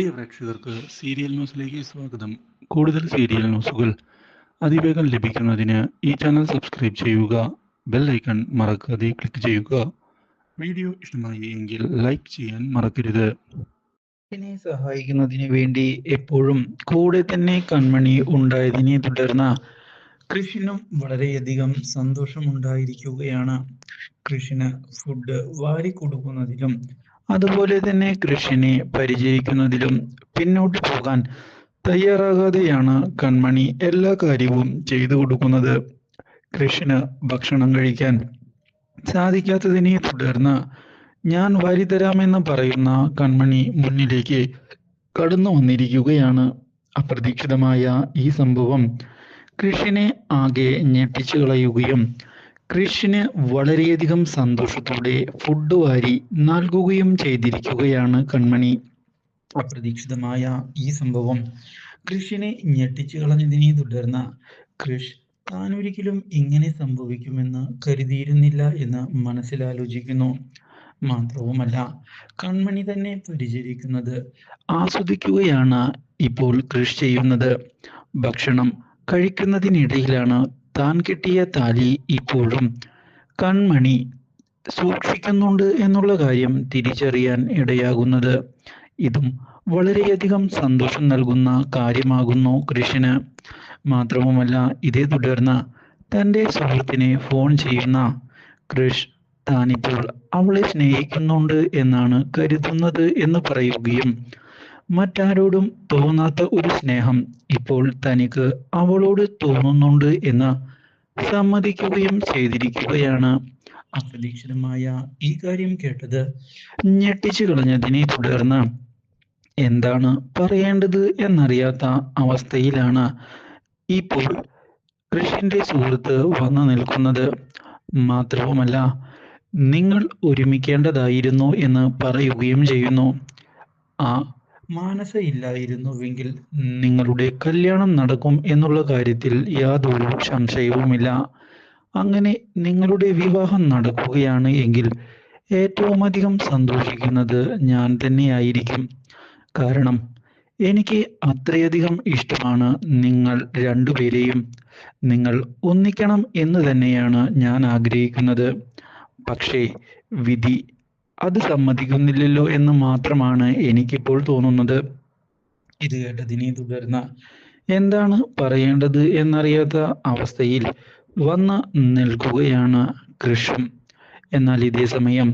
പ്രിയ പ്രേക്ഷകർക്ക് സീരിയൽ ന്യൂസിലേക്ക് സ്വാഗതം. കൂടുതൽ സീരിയൽ ന്യൂസുകൾ അതിവേഗം ലഭിക്കുന്നതിന് ഈ ചാനൽ സബ്സ്ക്രൈബ് ചെയ്യുക ബെൽ ഐക്കൺ മറക്കാതെ ക്ലിക്ക് ചെയ്യുക. വീഡിയോ ഇഷ്ടമായി എങ്കിൽ ലൈക്ക് ചെയ്യാൻ മറക്കരുത് െ. സഹായിക്കുന്നതിന് വേണ്ടി എപ്പോഴും കൂടെ തന്നെ കൺമണി ഉണ്ടായതിനെ തുടർന്ന് കൃഷിനും വളരെയധികം സന്തോഷമുണ്ടായിരിക്കുകയാണ്. കൃഷിന് ഫുഡ് വാരി കൊടുക്കുന്നതിലും അതുപോലെ തന്നെ കൃഷിനെ പരിചരിക്കുന്നതിലും പിന്നോട്ട് പോകാൻ തയ്യാറാകാതെയാണ് കൺമണി എല്ലാ കാര്യവും ചെയ്തു കൊടുക്കുന്നത്. കൃഷിന് ഭക്ഷണം കഴിക്കാൻ സാധിക്കാത്തതിനെ തുടർന്ന് ഞാൻ വാരിത്തരാമെന്ന് പറയുന്ന കൺമണി മുന്നിലേക്ക് കടന്നു വന്നിരിക്കുകയാണ്. അപ്രതീക്ഷിതമായ ഈ സംഭവം കൃഷിനെ ആകെ ഞെട്ടിച്ചു കളയുകയും കൃഷിന് വളരെയധികം സന്തോഷത്തോടെ ഫുഡ് വാരി നൽകുകയും ചെയ്തിരിക്കുകയാണ് കൺമണി. അപ്രതീക്ഷിതമായ ഈ സംഭവം കൃഷിനെ ഞെട്ടിച്ചു കളഞ്ഞതിനെ തുടർന്ന് കൃഷ് താൻ ഒരിക്കലും ഇങ്ങനെ സംഭവിക്കുമെന്ന് കരുതിയിരുന്നില്ല എന്ന് മനസ്സിലാലോചിക്കുന്നു. മാത്രവുമല്ല കൺമണി തന്നെ പരിചരിക്കുന്നത് ആസ്വദിക്കുകയാണ് ഇപ്പോൾ കൃഷി ചെയ്യുന്നത്. ഭക്ഷണം കഴിക്കുന്നതിനിടയിലാണ് താൻ കിട്ടിയ താലി ഇപ്പോഴും കൺമണി സൂക്ഷിക്കുന്നുണ്ട് എന്നുള്ള കാര്യം തിരിച്ചറിയാൻ ഇടയാകുന്നത്. ഇതും വളരെയധികം സന്തോഷം നൽകുന്ന കാര്യമാകുന്നു കൃഷിന് മാത്രവുമല്ല ഇതേ തുടർന്ന് തന്റെ സുഹൃത്തിനെ ഫോൺ ചെയ്യുന്ന കൃഷ് താനിപ്പോൾ അവളെ സ്നേഹിക്കുന്നുണ്ട് എന്നാണ് കരുതുന്നത് എന്ന് പറയുകയും മറ്റാരോടും തോന്നാത്ത ഒരു സ്നേഹം ഇപ്പോൾ തനിക്ക് അവളോട് തോന്നുന്നുണ്ട് എന്ന് സമ്മതിക്കുകയും ചെയ്തിരിക്കുകയാണ്. അപ്രതീക്ഷിതമായ ഈ കാര്യം കേട്ടത് ഞെട്ടിച്ചു കളഞ്ഞതിനെ തുടർന്ന് എന്താണ് പറയേണ്ടത് എന്നറിയാത്ത അവസ്ഥയിലാണ് ഇപ്പോൾ കൃഷിന്റെ സുഹൃത്ത് വന്നു നിൽക്കുന്നത്. മാത്രവുമല്ല നിങ്ങൾ ഒരുമിക്കേണ്ടതായിരുന്നു എന്ന് പറയുകയും ചെയ്യുന്നു. ആ മാനസ ഇല്ലായിരുന്നുവെങ്കിൽ നിങ്ങളുടെ കല്യാണം നടക്കും എന്നുള്ള കാര്യത്തിൽ യാതൊരു സംശയവുമില്ല. അങ്ങനെ നിങ്ങളുടെ വിവാഹം നടക്കുകയാണ് എങ്കിൽ ഏറ്റവും അധികം സന്തോഷിക്കുന്നത് ഞാൻ തന്നെയായിരിക്കും. കാരണം എനിക്ക് അത്രയധികം ഇഷ്ടമാണ് നിങ്ങൾ രണ്ടുപേരെയും. നിങ്ങൾ ഒന്നിക്കണം എന്ന് തന്നെയാണ് ഞാൻ ആഗ്രഹിക്കുന്നത്. പക്ഷേ വിധി അത് സമ്മതിക്കുന്നില്ലല്ലോ എന്ന് മാത്രമാണ് എനിക്കിപ്പോൾ തോന്നുന്നത്. ഇത് കേട്ടതിനെ തുടർന്ന് എന്താണ് പറയേണ്ടത് എന്നറിയാത്ത അവസ്ഥയിൽ വന്ന് നിൽക്കുകയാണ് കൃഷും എന്നാൽ ഇതേ സമയം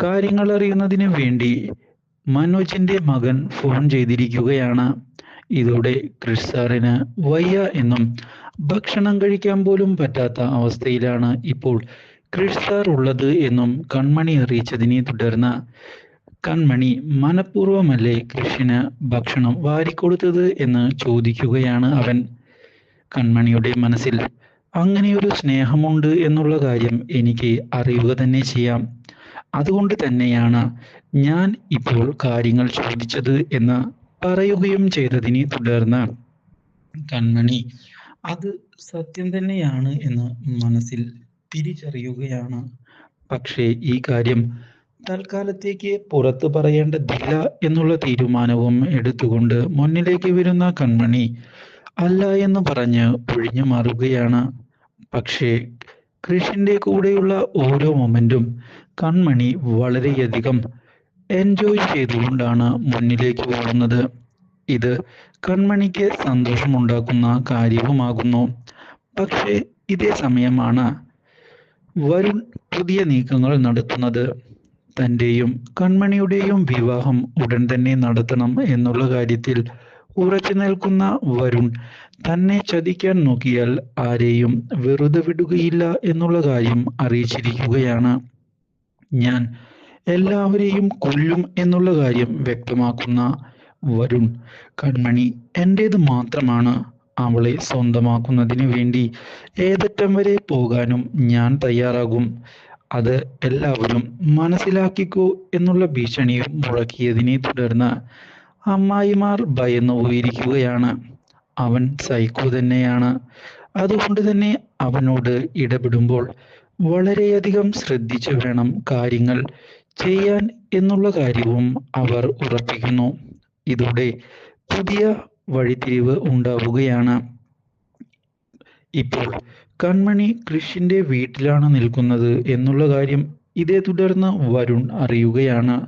കാര്യങ്ങൾ അറിയുന്നതിന് വേണ്ടി മനോജിന്റെ മകൻ ഫോൺ ചെയ്തിരിക്കുകയാണ്. ഇതോടെ ക്രിഷ് സാറിന് വയ്യ എന്നും ഭക്ഷണം കഴിക്കാൻ പോലും പറ്റാത്ത അവസ്ഥയിലാണ് ഇപ്പോൾ ക്രിഷ് ഉള്ളത് എന്നും കൺമണി അറിയിച്ചതിനെ തുടർന്ന് കൺമണി മനഃപൂർവമല്ലേ കൃഷിന് ഭക്ഷണം വാരിക്കൊടുത്തത് എന്ന് ചോദിക്കുകയാണ് അവൻ. കൺമണിയുടെ മനസ്സിൽ അങ്ങനെയൊരു സ്നേഹമുണ്ട് എന്നുള്ള കാര്യം എനിക്ക് അറിയുക തന്നെ ചെയ്യാം. അതുകൊണ്ട് തന്നെയാണ് ഞാൻ ഇപ്പോൾ കാര്യങ്ങൾ ചോദിച്ചത് എന്ന് പറയുകയും ചെയ്തതിനെ തുടർന്ന് കൺമണി അത് സത്യം തന്നെയാണ് എന്ന് മനസ്സിൽ തിരിച്ചറിയുകയാണ് പക്ഷേ ഈ കാര്യം തൽക്കാലത്തേക്ക് പുറത്തു പറയേണ്ടതില്ല എന്നുള്ള തീരുമാനവും എടുത്തുകൊണ്ട് മുന്നിലേക്ക് വരുന്ന കൺമണി അല്ല എന്ന് പറഞ്ഞ് ഒഴിഞ്ഞു മാറുകയാണ്. പക്ഷേ കൃഷിന്റെ കൂടെയുള്ള ഓരോ മൊമെന്റും കൺമണി വളരെയധികം എൻജോയ് ചെയ്തുകൊണ്ടാണ് മുന്നിലേക്ക് പോകുന്നത്. ഇത് കൺമണിക്ക് സന്തോഷമുണ്ടാക്കുന്ന കാര്യവുമാകുന്നു. പക്ഷേ ഇതേ സമയമാണ് വരുൺ പുതിയ നീക്കങ്ങൾ നടത്തുന്നത് തന്റെയും കൺമണിയുടെയും വിവാഹം ഉടൻ തന്നെ നടത്തണം എന്നുള്ള കാര്യത്തിൽ ഉറച്ചു നിൽക്കുന്ന വരുൺ തന്നെ ചതിക്കാൻ നോക്കിയാൽ ആരെയും വെറുതെ വിടുകയില്ല എന്നുള്ള കാര്യം അറിയിച്ചിരിക്കുകയാണ്. ഞാൻ എല്ലാവരെയും കൊല്ലും എന്നുള്ള കാര്യം വ്യക്തമാക്കുന്ന വരുൺ കൺമണി എന്റേത് മാത്രമാണ്. അവളെ സ്വന്തമാക്കുന്നതിന് വേണ്ടി ഏതറ്റം വരെ പോകാനും ഞാൻ തയ്യാറാകും. അത് എല്ലാവരും മനസ്സിലാക്കിക്കോ എന്നുള്ള ഭീഷണിയും മുഴക്കിയതിനെ തുടർന്ന് അമ്മായിമാർ ഭയന്നു പോയിരിക്കുകയാണ് അവൻ സൈക്കോ തന്നെയാണ്. അതുകൊണ്ട് തന്നെ അവനോട് ഇടപെടുമ്പോൾ വളരെയധികം ശ്രദ്ധിച്ചു വേണം കാര്യങ്ങൾ ചെയ്യാൻ എന്നുള്ള കാര്യവും അവർ ഉറപ്പിക്കുന്നു. ഇതോടെ പുതിയ വഴിത്തിരിവ് ഉണ്ടാവുകയാണ്. ഇപ്പോൾ കൺമണി കൃഷിന്റെ വീട്ടിലാണ് നിൽക്കുന്നത് എന്നുള്ള കാര്യം ഇതേ തുടർന്ന് വരുൺ അറിയുകയാണ്.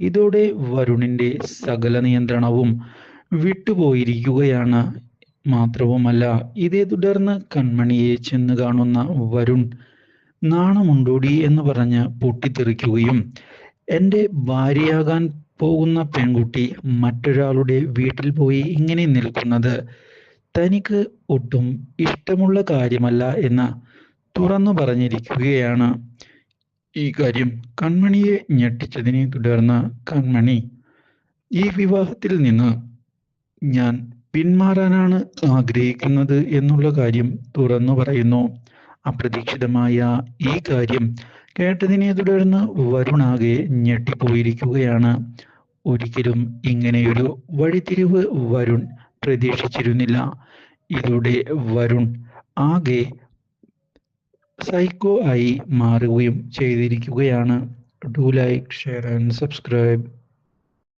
ഇതോടെ വരുണിന്റെ സകല നിയന്ത്രണവും വിട്ടുപോയിരിക്കുകയാണ്. മാത്രവുമല്ല ഇതേ തുടർന്ന് കൺമണിയെ ചെന്ന് കാണുന്ന വരുൺ നാണമുണ്ടോടി എന്ന് പറഞ്ഞ് പൊട്ടിത്തെറിക്കുകയും എന്റെ ഭാര്യയാകാൻ പോകുന്ന പെൺകുട്ടി മറ്റൊരാളുടെ വീട്ടിൽ പോയി ഇങ്ങനെ നിൽക്കുന്നത്. തനിക്ക് ഒട്ടും ഇഷ്ടമുള്ള കാര്യമല്ല എന്ന് തുറന്നു പറഞ്ഞിരിക്കുകയാണ്. ഈ കാര്യം കൺമണിയെ ഞെട്ടിച്ചതിനെ തുടർന്ന് കൺമണി ഈ വിവാഹത്തിൽ നിന്ന് ഞാൻ പിന്മാറാനാണ് ആഗ്രഹിക്കുന്നത് എന്നുള്ള കാര്യം തുറന്നു പറയുന്നു. അപ്രതീക്ഷിതമായ ഈ കാര്യം കേട്ടതിനെ തുടർന്ന് വരുണാകെ ഞെട്ടിപ്പോയിരിക്കുകയാണ്. ഒരിക്കലും ഇങ്ങനെയൊരു വഴിത്തിരിവ് വരുൺ പ്രതീക്ഷിച്ചിരുന്നില്ല. ഇതോടെ വരുൺ ആകെ സൈക്കോ ആയി മാറുകയും ചെയ്തിരിക്കുകയാണ്. Do like share and subscribe